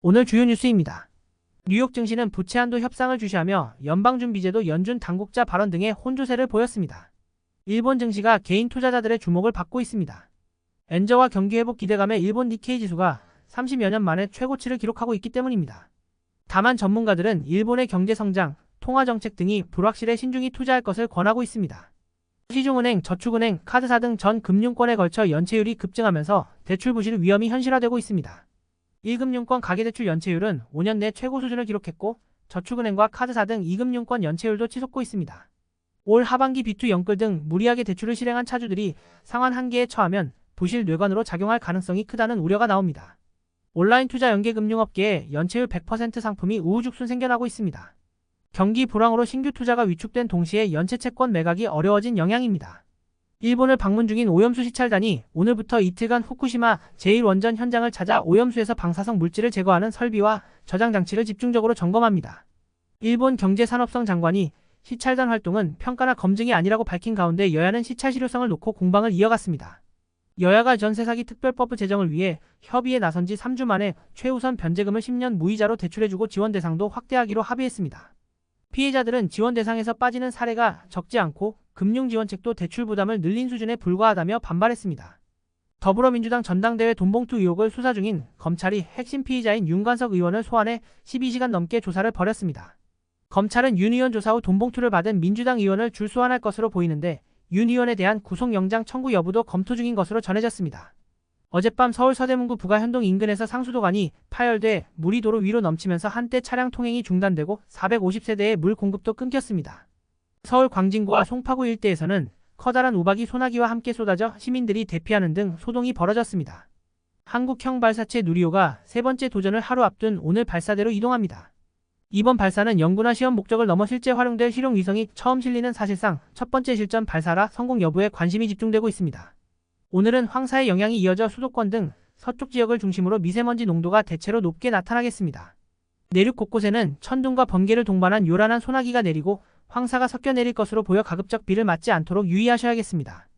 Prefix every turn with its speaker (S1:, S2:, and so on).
S1: 오늘 주요 뉴스입니다. 뉴욕 증시는 부채 한도 협상을 주시하며 연방준비제도 연준 당국자 발언 등의 혼조세를 보였습니다. 일본 증시가 개인 투자자들의 주목을 받고 있습니다. 엔저와 경기 회복 기대감에 일본 니케이 지수가 30여 년 만에 최고치를 기록하고 있기 때문입니다. 다만 전문가들은 일본의 경제 성장, 통화 정책 등이 불확실해 신중히 투자할 것을 권하고 있습니다. 시중은행, 저축은행, 카드사 등 전 금융권에 걸쳐 연체율이 급증하면서 대출 부실 위험이 현실화되고 있습니다. 1금융권 가계대출 연체율은 5년 내 최고 수준을 기록했고 저축은행과 카드사 등 2금융권 연체율도 치솟고 있습니다. 올 하반기 B2 연끌 등 무리하게 대출을 실행한 차주들이 상환 한계에 처하면 부실 뇌관으로 작용할 가능성이 크다는 우려가 나옵니다. 온라인 투자 연계금융업계에 연체율 100% 상품이 우후죽순 생겨나고 있습니다. 경기 불황으로 신규 투자가 위축된 동시에 연체 채권 매각이 어려워진 영향입니다. 일본을 방문 중인 오염수 시찰단이 오늘부터 이틀간 후쿠시마 제1원전 현장을 찾아 오염수에서 방사성 물질을 제거하는 설비와 저장 장치를 집중적으로 점검합니다. 일본 경제산업성 장관이 시찰단 활동은 평가나 검증이 아니라고 밝힌 가운데 여야는 시찰 실효성을 놓고 공방을 이어갔습니다. 여야가 전세 사기 특별법 제정을 위해 협의에 나선 지 3주 만에 최우선 변제금을 10년 무이자로 대출해주고 지원 대상도 확대하기로 합의했습니다. 피해자들은 지원 대상에서 빠지는 사례가 적지 않고 금융지원책도 대출 부담을 늘린 수준에 불과하다며 반발했습니다. 더불어민주당 전당대회 돈봉투 의혹을 수사 중인 검찰이 핵심 피의자인 윤관석 의원을 소환해 12시간 넘게 조사를 벌였습니다. 검찰은 윤 의원 조사 후 돈봉투를 받은 민주당 의원을 줄소환할 것으로 보이는데 윤 의원에 대한 구속영장 청구 여부도 검토 중인 것으로 전해졌습니다. 어젯밤 서울 서대문구 부가현동 인근에서 상수도관이 파열돼 물이 도로 위로 넘치면서 한때 차량 통행이 중단되고 450세대의 물 공급도 끊겼습니다. 서울 광진구와 송파구 일대에서는 커다란 우박이 소나기와 함께 쏟아져 시민들이 대피하는 등 소동이 벌어졌습니다. 한국형 발사체 누리호가 세 번째 도전을 하루 앞둔 오늘 발사대로 이동합니다. 이번 발사는 연구나 시험 목적을 넘어 실제 활용될 실용 위성이 처음 실리는 사실상 첫 번째 실전 발사라 성공 여부에 관심이 집중되고 있습니다. 오늘은 황사의 영향이 이어져 수도권 등 서쪽 지역을 중심으로 미세먼지 농도가 대체로 높게 나타나겠습니다. 내륙 곳곳에는 천둥과 번개를 동반한 요란한 소나기가 내리고 황사가 섞여 내릴 것으로 보여 가급적 비를 맞지 않도록 유의하셔야겠습니다.